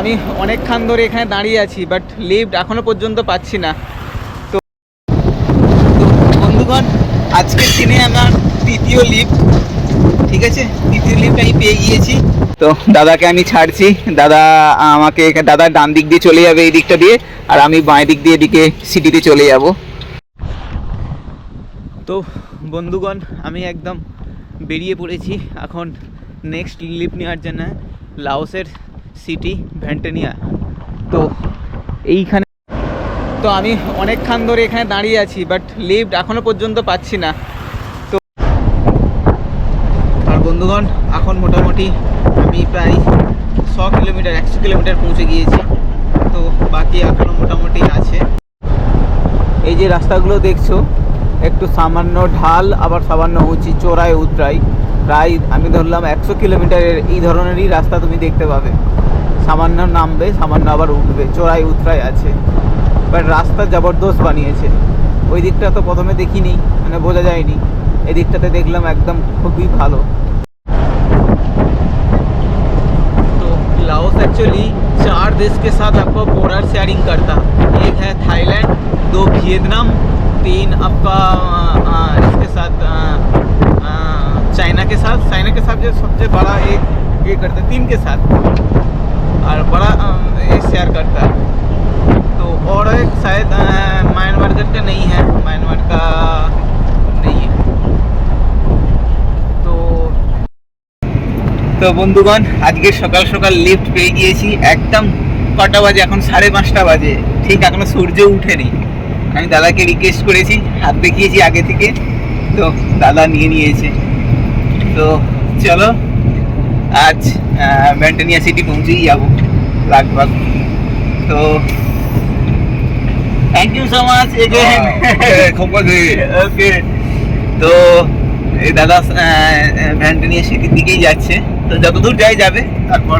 আমি অনেকক্ষণ ধরে এখানে দাঁড়িয়ে আছি বাট লিফট এখনও পর্যন্ত পাচ্ছি না। তো বন্ধুগণ, আজকের দিনে আমার তৃতীয় লিফট ঠিক আছে? তৃতীয় লিফট আমি পেয়ে গিয়েছি। তো, দাদাকে আমি ছাড়ছি। দাদা আমাকে দাদা ডান দিক দিয়ে চলে যাবে এই দিকটা দিয়ে, আর আমি বাঁ দিক দিয়ে এদিকে সিটিতে চলে যাব। তো, বন্ধুগণ, আমি একদম বেরিয়ে পড়েছি। এখন নেক্সট লিফট নেওয়ার জন্য, লাওসের সিটি, ভ্যান্টেনিয়া। তো এইখানে তো আমি অনেকক্ষণ ধরে এখানে দাঁড়িয়ে আছি বাট লিফট এখনও পর্যন্ত পাচ্ছি না। তো আর বন্ধুগণ, এখন মোটামুটি আমি প্রায় ছ কিলোমিটার, একশো কিলোমিটার পৌঁছে গিয়েছি। তো বাকি এখনও মোটামুটি আছে। এই যে রাস্তাগুলো দেখছ, একটু সামান্য ঢাল, আবার সামান্য উঁচি চোরায় উতরাই প্রায় আমি ধরলাম একশো কিলোমিটারের এই ধরনেরই রাস্তা তুমি দেখতে পাবে। সামান্য নামবে সামান্য আবার উঠবে চোরাই উতরাই আছে বাট রাস্তা জবরদস্ত বানিয়েছে ওই দিকটা তো প্রথমে দেখিনি মানে বোঝা যায়নি এই দিকটাতে দেখলাম একদম খুবই ভালো तो लाओस एक्चुअली चार देश के साथ आपको बॉर्डर शेयरिंग करता एक है थाईलैंड दो वियतनाम तीन आपका अ, इसके साथ अ, अ, चाइना के साथ चाइना के साथ जो सबसे बड़ा एक ये करता है तीन के साथ और बड़ा अ, ये शेयर करता है तो और एक शायद अ, म्यांमार का नहीं है म्यांमार का नहीं है तो তো বন্ধুগণ আজকে সকাল সকাল লিফট পেয়ে গিয়েছি একদম কটা বাজে এখন সাড়ে পাঁচটা বাজে ঠিক এখনো সূর্য উঠেনি আমি দাদাকে রিকোয়েস্ট করেছি হাত দেখিয়েছি আগে থেকে তো দাদা নিয়ে নিয়েছে তো চলো আজ ব্যান্টানিয়া সিটি পৌঁছেই যাব লাগভাগ। তো thank you so much again okay তো এই দাদা ভ্যানটা নিয়ে সিটির দিকেই যাচ্ছে। তো যতদূর যাই যাবে তারপর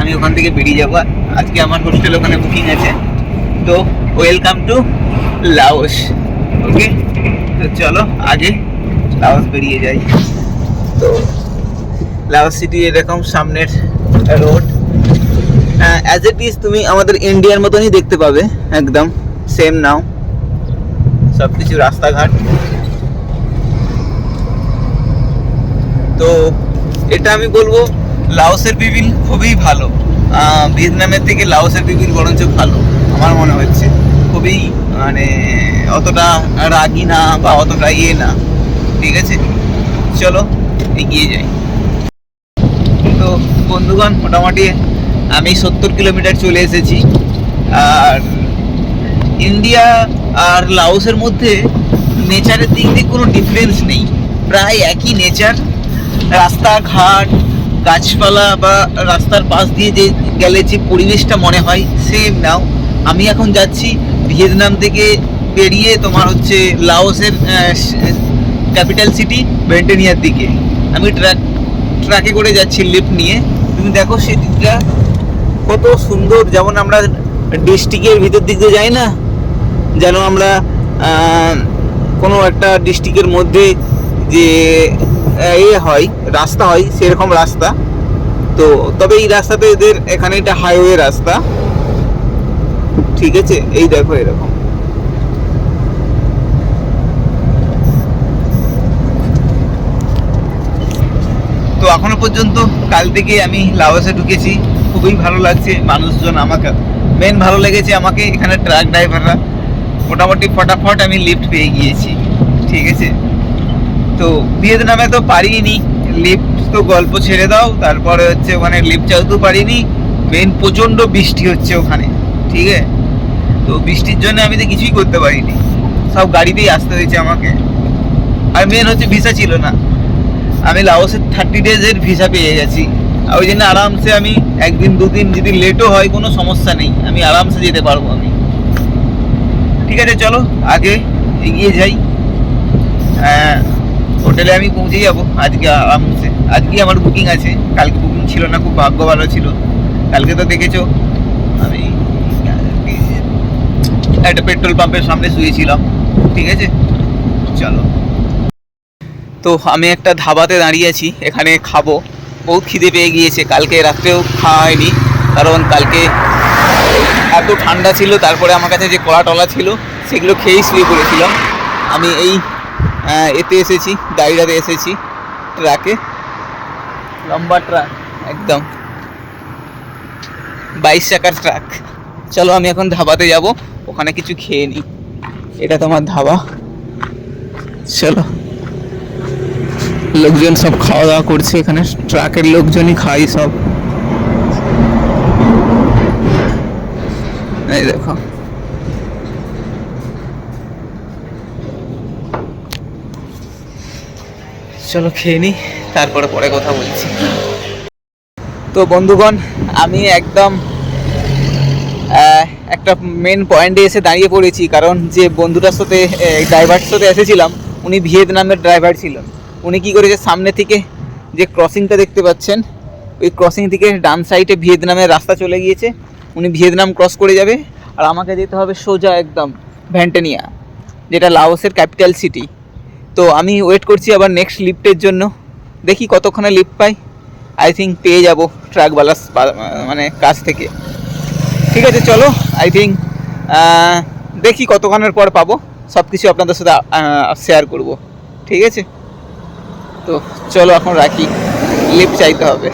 আমি ওখান থেকে বেরিয়ে যাব। আজকে আমার হোস্টেল ওখানে বুকিং আছে। তো ওয়েলকাম টু লাওস ওকে তো চলো আগে লাওস বেরিয়ে যাই। তো লাওস সিটি এরকম সামনের রোড। অ্যাজ ইট ইজ তুমি আমাদের ইন্ডিয়ার মতনই দেখতে পাবে, একদম সেম নাও সব কিছু রাস্তাঘাট। তো এটা আমি বলব, লাওসের বিবিল খুবই ভালো। ভিয়েতনামের থেকে লাওসের বিবিল বরঞ্চ ভালো, আমার মনে হচ্ছে। খুবই মানে অতটা রাগি না বা অতটা ইয়ে না। ঠিক আছে? চলো, এগিয়ে যাই। তো বন্ধুগণ, মোটামুটি আমি সত্তর কিলোমিটার চলে এসেছি। আর ইন্ডিয়া আর লাওসের মধ্যে নেচারের দিক দিয়ে কোনো ডিফারেন্স নেই। প্রায় একই নেচার রাস্তাঘাট, গাছপালা বা রাস্তার পাশ দিয়ে যে গেলে যে পরিবেশটা মনে হয় সেম নাও আমি এখন যাচ্ছি ভিয়েতনাম থেকে বেরিয়ে তোমার হচ্ছে লাওসের ক্যাপিটাল সিটি বেন্টেনিয়ার দিকে। আমি ট্রাক ট্রাকে করে যাচ্ছি লিফট নিয়ে। তুমি দেখো সেদিকটা কত সুন্দর, যেমন আমরা ডিস্ট্রিক্টের ভিতর দিক দিয়ে যাই না, যেন আমরা কোনো একটা ডিস্ট্রিক্টের মধ্যে যে এ হয়, রাস্তা হয়, সেরকম রাস্তা। তো তবে এই রাস্তাতে এদের এখানে এটা হাইওয়ে রাস্তা। ঠিক আছে? এই দেখো এরকম। তো এখনও পর্যন্ত কাল থেকে আমি লাওসে ঢুকেছি। খুবই ভালো লাগছে মানুষজন আমাকে। মেন ভালো লেগেছে আমাকে এখানে ট্রাক ড্রাইভাররা মোটামুটি ফটাফট আমি লিফট পেয়ে গিয়েছি। ঠিক আছে? তো ভিয়েতনামে তো পারিনি। লিফট তো গল্প ছেড়ে দাও। তারপরে হচ্ছে ওখানে লিফট চাইতেও পারিনি। মেন প্রচণ্ড বৃষ্টি হচ্ছে ওখানে। ঠিক আছে? তো বৃষ্টির জন্য আমি তো কিছুই করতে পারিনি। সব গাড়িতেই আসতে হয়েছে আমাকে। আর মেন হচ্ছে ভিসা ছিল না। আমি লাওসের থার্টি ডেজের ভিসা পেয়ে গেছি। আর ওই জন্য আরামসে আমি একদিন দুদিন যদি লেটও হয় কোনো সমস্যা নেই। আমি আরামসে যেতে পারব আমি। ঠিক আছে চলো আগে এগিয়ে যাই। হ্যাঁ, হোটেলে আমি পৌঁছে যাব আজকে আরামসে। আজকে আমার বুকিং আছে। কালকে বুকিং ছিল না খুব ভাগ্য ভালো ছিল। কালকে তো দেখেছ আমি একটা পেট্রোল পাম্পের সামনে শুয়েছিলাম। ঠিক আছে চলো। তো আমি একটা ধাবাতে দাঁড়িয়ে আছি, এখানে খাব। বহুত খিদে পেয়ে গিয়েছে, কালকে রাত্রেও খাওয়া হয়নি কারণ কালকে এত ঠান্ডা ছিল, তারপরে আমার কাছে যে কলা টলা ছিল, সেগুলো খেয়েই শুয়ে পড়েছিলাম। আমি এই এতে এসেছি গাড়িটাতে এসেছি, ট্রাকে। লম্বা ট্রাক, একদম। বাইশ চাকার ট্রাক। চলো আমি এখন ধাবাতে যাব, ওখানে কিছু খেয়ে নিই। এটা তোমার ধাবা। চলো। লোকজন সব খাওয়া দাওয়া করছে, এখানে ট্রাকের লোকজনই খাই সব। এই দেখো। চলো খেয়ে নিই তারপরে পরে কথা বলছি। তো বন্ধুগণ, আমি একদম একটা মেন পয়েন্টে এসে দাঁড়িয়ে পড়েছি, কারণ যে বন্ধুটার সাথে ড্রাইভারের সাথে এসেছিলাম, উনি ভিয়েতনামের ড্রাইভার ছিলেন। উনি কি করেছে? সামনে থেকে যে ক্রসিংটা দেখতে পাচ্ছেন, ওই ক্রসিং থেকে ডান সাইডে ভিয়েতনামের রাস্তা চলে গিয়েছে। উনি ভিয়েতনাম ক্রস করে যাবে। আর আমাকে যেতে হবে সোজা একদম ভ্যান্টেনিয়া, যেটা লাওসের ক্যাপিটাল সিটি। তো আমি ওয়েট করছি আবার নেক্সট লিফটের জন্য। দেখি কতক্ষণে লিফট পাই। আই থিঙ্ক পেয়ে যাব ট্রাকওয়ালার মানে কাছ থেকে। ঠিক আছে, চলো। আই থিঙ্ক দেখি কতক্ষণের পর পাবো। সব কিছু আপনাদের সাথে শেয়ার করব। ঠিক আছে? তো চলো এখন রাখি। লিফট চাইতে হবে।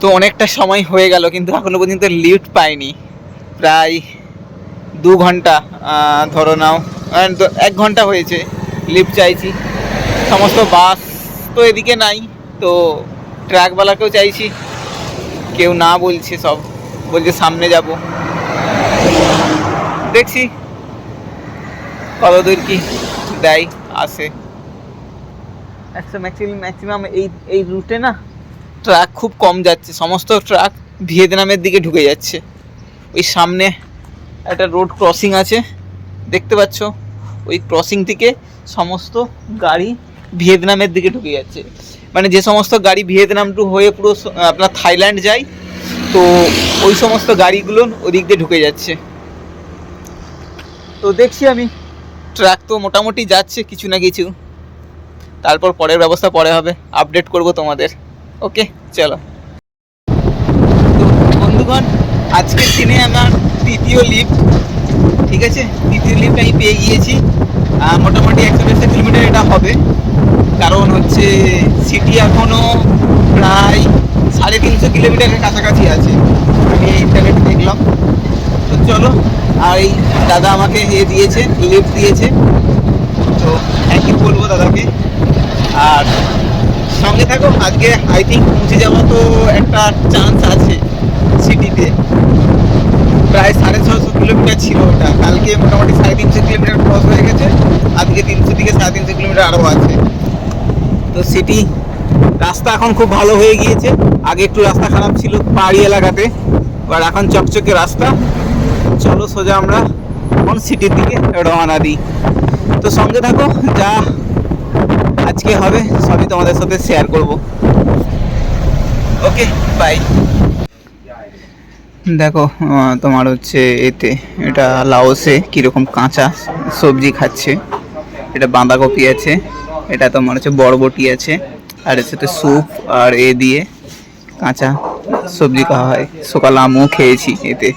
তো অনেকটা সময় হয়ে গেল, কিন্তু এখনও পর্যন্ত লিফট পাইনি। প্রায় দু ঘণ্টা ধরো নাও তো এক ঘণ্টা হয়েছে লিফট চাইছি। সমস্ত বাস তো এদিকে নাই, তো ট্রাকওয়ালাকেও চাইছি। কেউ না বলছে সব, বলছে সামনে যাব। দেখছি। কত দূর কি দেয় আসে একশো ম্যাক্সিমাম ম্যাক্সিমাম এই এই রুটে না? ট্রাক খুব কম যাচ্ছে সমস্ত ট্রাক ভিয়েতনামের দিকে ঢুকে যাচ্ছে। ওই সামনে একটা রোড ক্রসিং আছে দেখতে পাচ্ছ? ওই ক্রসিং থেকে সমস্ত গাড়ি ভিয়েতনামের দিকে ঢুকে যাচ্ছে। মানে যে সমস্ত গাড়ি ভিয়েতনাম টু হয়ে পুরো আপনার থাইল্যান্ড যায় তো ওই সমস্ত গাড়িগুলো ওদিক দিয়ে ঢুকে যাচ্ছে। তো দেখছি আমি। ট্রাক তো মোটামুটি যাচ্ছে কিছু না কিছু। তারপর পরের ব্যবস্থা পরে হবে। আপডেট করব তোমাদের। ওকে চলো। তো বন্ধুগণ, আজকের দিনে আমার তৃতীয় লিফট ঠিক আছে? তৃতীয় লিফট আমি পেয়ে গিয়েছি। মোটামুটি একশো দেড়শো কিলোমিটার এটা হবে। কারণ হচ্ছে সিটি এখনও প্রায় সাড়ে তিনশো কিলোমিটারের কাছাকাছি আছে। আমি ইন্টারনেটে দেখলাম। তো চলো আর এই দাদা আমাকে এ দিয়েছে লিফট দিয়েছে। তো ইউ বলব দাদাকে। আর সঙ্গে থাকো, আজকে আই থিঙ্ক পৌঁছে যাওয়া তো একটা চান্স আছে সিটিতে প্রায় সাড়ে ছশো কিলোমিটার ছিল ওটা। কালকে মোটামুটি সাড়ে তিনশো কিলোমিটার ক্রস হয়ে গেছে। আজকে তিনশো থেকে সাড়ে তিনশো কিলোমিটার আরও আছে। তো সিটি রাস্তা এখন খুব ভালো হয়ে গিয়েছে। আগে একটু রাস্তা খারাপ ছিল পাহাড়ি এলাকাতে। এবার এখন চকচকে রাস্তা। চলো সোজা আমরা এখন সিটির দিকে রওনা দিই। তো সঙ্গে থাকো, যা আজকে হবে, সবই তোমাদের সাথে শেয়ার করব। ওকে বাই দেখো তোমার হচ্ছে এতে, এটা লাওসে কীরকম কাঁচা সবজি খাচ্ছে। এটা বাঁধাকপি আছে, এটা তোমার হচ্ছে বরবটি আছে, আর এর সাথে স্যুপ আর এ দিয়ে কাঁচা সবজি খাওয়া হয়। সকালে আমিও খেয়েছি এতে।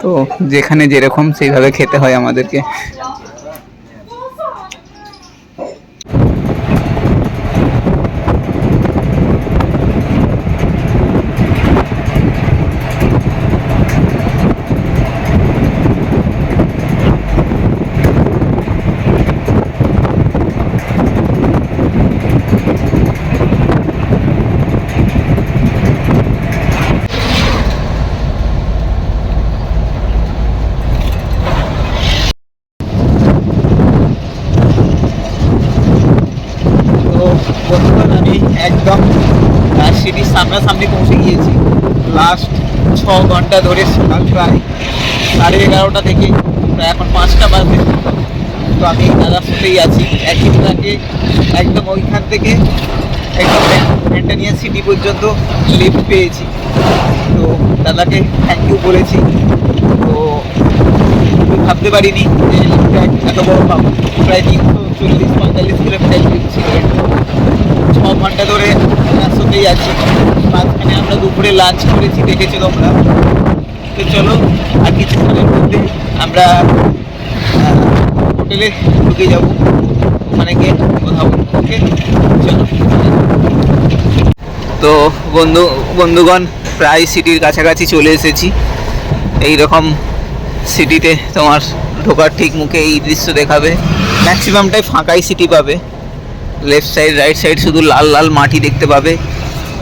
তো যেখানে যেরকম সেইভাবে খেতে হয় আমাদেরকে তো বন্ধুগণ আমি একদম আহ, সিটির সামনাসামনি পৌঁছে গিয়েছি লাস্ট ছ ঘণ্টা ধরে সকাল প্রায় সাড়ে এগারোটা থেকে প্রায় এখন পাঁচটা বাজে। তো আমি দাদার সাথেই আছি। একই ট্রাকে একদম ওইখান থেকে একদম মেন্টানিয়া সিটি পর্যন্ত লিফ্ট পেয়েছি। তো দাদাকে থ্যাংক ইউ বলেছি। তো ভাবতে পারিনি যে এত বড় পাবো। প্রায় তিনশো চল্লিশ পঁয়তাল্লিশ কিলোমিটার ছ ঘণ্টা ধরে রাস্তাতেই আছি। মাঝখানে আমরা দুপুরে লাঞ্চ করেছি দেখেছ তোমরা তো চলো, আর কিছুক্ষণের মধ্যে আমরা হোটেলে ঢুকে যাব। ওখানে গিয়ে কথা ওকে? চলো। তো বন্ধু, বন্ধুগণ, প্রায় সিটির কাছাকাছি চলে এসেছি। এই রকম সিটিতে তোমার ঢোকার ঠিক মুখে এই দৃশ্য দেখাবে। ম্যাক্সিমামটাই ফাঁকাই সিটি পাবে। লেফট সাইড রাইট সাইড শুধু লাল লাল মাটি দেখতে পাবে।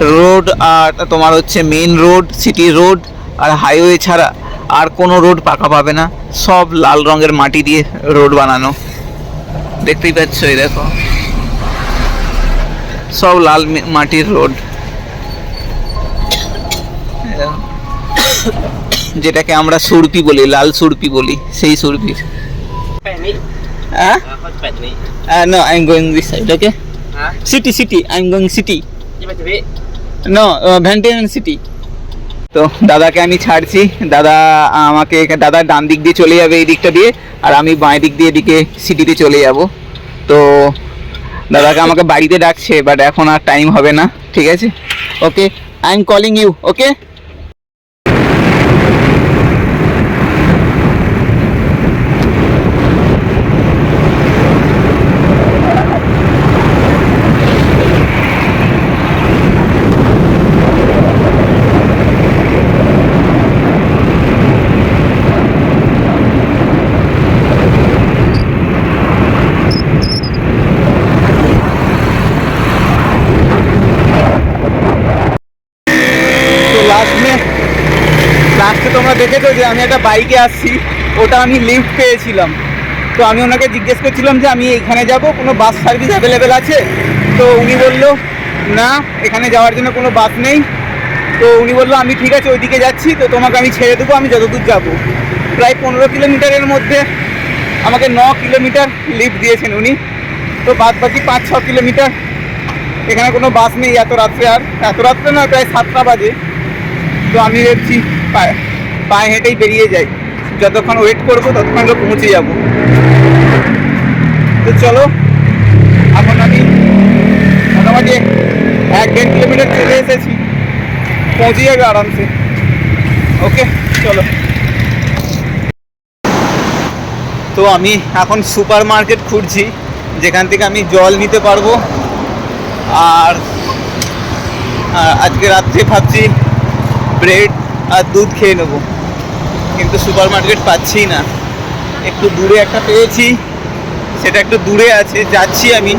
রোড আর তোমার হচ্ছে মেন রোড সিটি রোড আর হাইওয়ে ছাড়া আর কোনো রোড পাকা পাবে না। সব লাল রঙের মাটি দিয়ে রোড বানানো। দেখতেই পাচ্ছ এই দেখো। সব লাল মাটির রোড যেটাকে আমরা সুরপি বলি লাল সুরপি বলি সেই সুরপির। হ্যাঁ? Apa cepat ni? No I am going this side okay Ha? City city no ভ্যান্টেন city তো দাদাকে আমি ছাড়ছি। দাদা আমাকে দাদা ডান দিক দিয়ে চলে যাবে এই দিকটা দিয়ে, আর আমি বাঁ দিক দিয়ে এদিকে সিটিতে চলে যাব। তো দাদাকে আমাকে বাড়িতে ডাকছে বাট এখন আর টাইম হবে না, ঠিক আছে? Okay I am calling you okay তো লাস্ট তোমরা দেখেছ যে আমি একটা বাইকে আসছি, ওটা আমি লিফট পেয়েছিলাম। তো আমি ওনাকে জিজ্ঞেস করছিলাম যে আমি এখানে যাব, কোনো বাস সার্ভিস অ্যাভেলেবেল আছে? তো উনি বলল, না, এখানে যাওয়ার জন্য কোনো বাস নেই। তো উনি বলল, আমি ঠিক আছে, ওইদিকে যাচ্ছি, তো তোমাকে আমি ছেড়ে দেবো, আমি যতদূর যাব। প্রায় পনেরো কিলোমিটারের মধ্যে আমাকে ন কিলোমিটার লিফট দিয়েছেন উনি। তো বাদ বাকি পাঁচ, ছ কিলোমিটার এখানে কোনো বাস নেই, এত রাত্রে আর, এত রাত্রে না, প্রায় সাতটা বাজে। তো আমি ভাবছি পায়ে হেঁটেই বেরিয়ে যাই। যতক্ষণ ওয়েট করব, ততক্ষণ আমরা পৌঁছে যাব। তো চলো, এখন আমি মোটামুটি এক দেড় কিলোমিটার চলে এসেছি। পৌঁছে যাবে আরামসে। ওকে, চলো। তো আমি এখন সুপার মার্কেট খুঁজছি, যেখান থেকে আমি জল নিতে পারব। আর আজকে রাত্রে ভাবছি ব্রেড আর দুধ খেয়ে নেব। কিন্তু সুপার মার্কেট পাচ্ছি না। একটু দূরে একটা পেয়েছি, সেটা একটু দূরে আছে, যাচ্ছি আমি।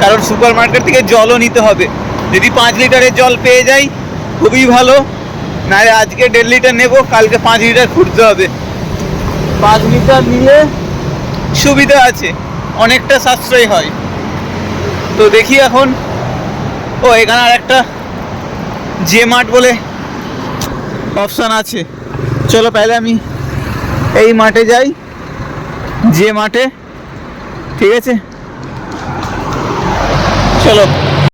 কারণ সুপার মার্কেট থেকে জলও নিতে হবে। যদি পাঁচ লিটারের জল পেয়ে যাই, খুবই ভালো। নাহলে আজকে দেড় লিটার নেব, কালকে পাঁচ লিটার খুঁজতে হবে। পাঁচ লিটার নিয়ে সুবিধা আছে, অনেকটা সাশ্রয় হয়। তো দেখি এখন। ও, এখানে আর একটা জে মার্ট বলে অপশান আছে। চলো তাহলে আমি এই মাঠে যাই যে মাঠে ঠিক আছে? চলো।